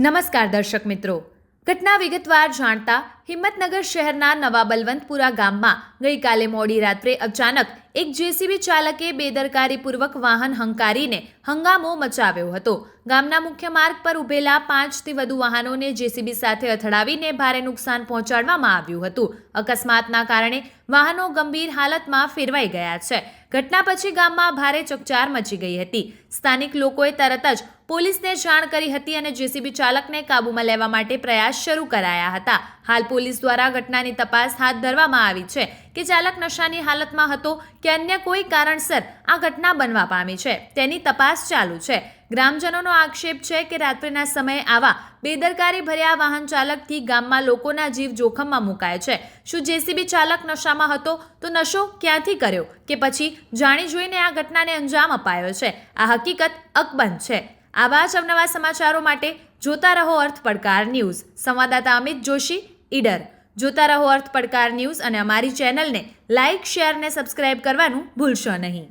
નમસ્કાર દર્શક મિત્રો. ઘટના વિગતવાર જાણતા હિંમતનગર શહેરના નવા બલવંતપુરા ગામમાં ગઈકાલે મોડી રાત્રે અચાનક એક જેસીબી ચાલકે બેદરકારીપૂર્વક વાહન હંકારીને હંગામો મચાવ્યો હતો. ગામના મુખ્ય માર્ગ પર ઉભેલા પાંચથી વધુ વાહનોને જેસીબી સાથે અથડાવીને ભારે નુકસાન પહોંચાડવામાં આવ્યું હતું. અકસ્માતના કારણે વાહનો ગંભીર હાલતમાં ફેરવાઈ ગયા છે. ઘટના પછી ગામમાં ભારે ચકચાર મચી ગઈ હતી. સ્થાનિક લોકોએ તરત જ પોલીસને જાણ કરી હતી અને જેસીબી ચાલકને કાબૂમાં લેવા માટે પ્રયાસ શરૂ કરાયા હતા. હાલ પોલીસ દ્વારા ઘટનાની તપાસ હાથ ધરવામાં આવી છે કે ચાલક નશાની હાલતમાં હતો કે અન્ય કોઈ કારણસર આ ઘટના બનવા પામી છે. તેની તપાસ ચાલુ છે. ગ્રામજનોનો આક્ષેપ છે કે રાત્રિના સમયે આવા બેદરકારી ભર્યા વાહન ચાલકથી ગામમાં લોકોના જીવ જોખમમાં મુકાય છે. શું જેસીબી ચાલક નશામાં હતો? તો નશો ક્યાંથી કર્યો? કે પછી જાણી જોઈને આ ઘટનાને અંજામ અપાયો છે? આ હકીકત અકબંધ છે. આવા જ અવનવા સમાચારો માટે જોતા રહો અર્થ પડકાર ન્યૂઝ. સંવાદદાતા અમિત જોશી ઈડર જોતા રહો અર્થ પડકાર ન્યૂઝ અને અમારી ચેનલને લાઇક શેર ને સબસ્ક્રાઇબ કરવાનું ભૂલશો નહીં.